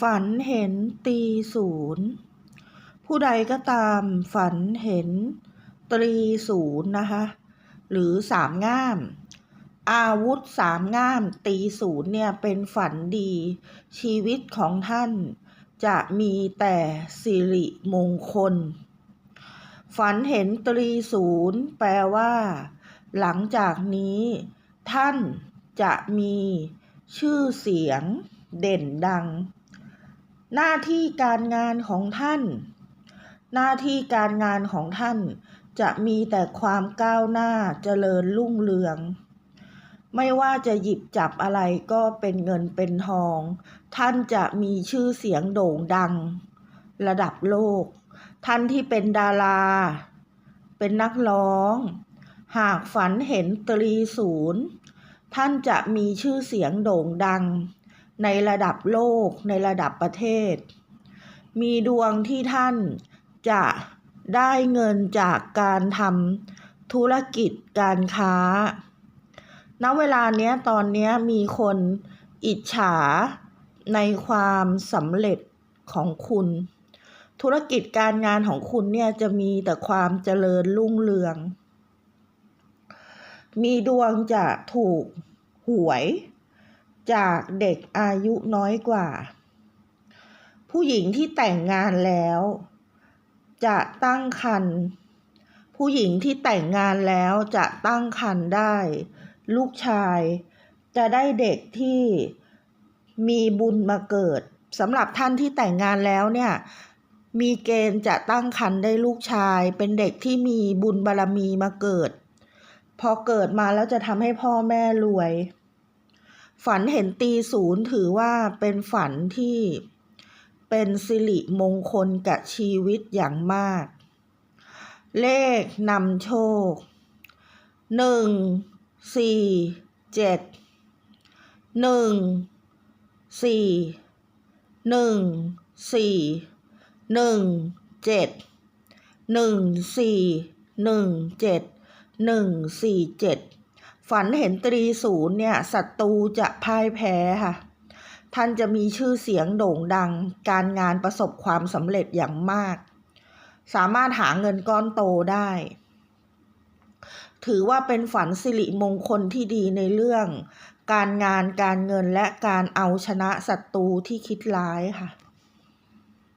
ฝันเห็นตีศูนย์ผู้ใดก็ตามฝันเห็นตรีศูนย์นะคะหรือสามง่าม อาวุธสามง่ามตีศูนย์เนี่ยเป็นฝันดี ชีวิตของท่านจะมีแต่สิริมงคล ฝันเห็นตรีศูนย์แปลว่า หลังจากนี้ ท่านจะมีชื่อเสียงเด่นดัง หน้าที่การงานของท่าน หน้าที่การงานของท่าน จะมีแต่ความก้าวหน้าเจริญรุ่งเรือง ไม่ว่าจะหยิบจับอะไรก็เป็นเงินเป็นทอง ท่านจะมีชื่อเสียงโด่งดัง ระดับโลก ท่านที่เป็นดารา เป็นนักร้อง หากฝันเห็นตรีศูนย์ ท่านจะมีชื่อเสียงโด่งดัง ในระดับโลกในระดับประเทศ มีดวงที่ท่านจะได้เงินจากการทำธุรกิจการค้า ณ เวลาเนี้ยตอนเนี้ยมีคนอิจฉาในความสำเร็จของคุณ ธุรกิจการงานของคุณเนี่ยจะมีแต่ความเจริญรุ่งเรือง มีดวงจะถูกหวย จากเด็กอายุน้อยกว่า ผู้หญิงที่แต่งงานแล้ว จะตั้งครรภ์ผู้หญิงที่แต่งงานแล้วจะตั้งครรภ์ได้ ลูกชายจะได้เด็กที่มีบุญมาเกิดสำหรับท่านที่แต่งงานแล้วเนี่ย มีเกณฑ์จะตั้งครรภ์ได้ลูกชาย เป็นเด็กที่มีบุญบารมีมาเกิด พอเกิดมาแล้วจะทำให้พ่อแม่รวย ฝันเห็นตีศูนย์ถือว่าเป็นฝันที่เป็นสิริมงคลกับชีวิตอย่างมาก เลขนำโชคหนึ่งสี่เจ็ดหนึ่งสี่หนึ่งสี่หนึ่งเจ็ดหนึ่งสี่หนึ่งเจ็ดหนึ่งสี่เจ็ด ฝันเห็นตรีศูนย์เนี่ยศัตรูจะพ่ายแพ้ค่ะ ท่านจะมีชื่อเสียงโด่งดัง การงานประสบความสำเร็จอย่างมาก สามารถหาเงินก้อนโตได้ ถือว่าเป็นฝันสิริมงคลที่ดีในเรื่อง การงานการเงินและการเอาชนะศัตรูที่คิดร้ายค่ะ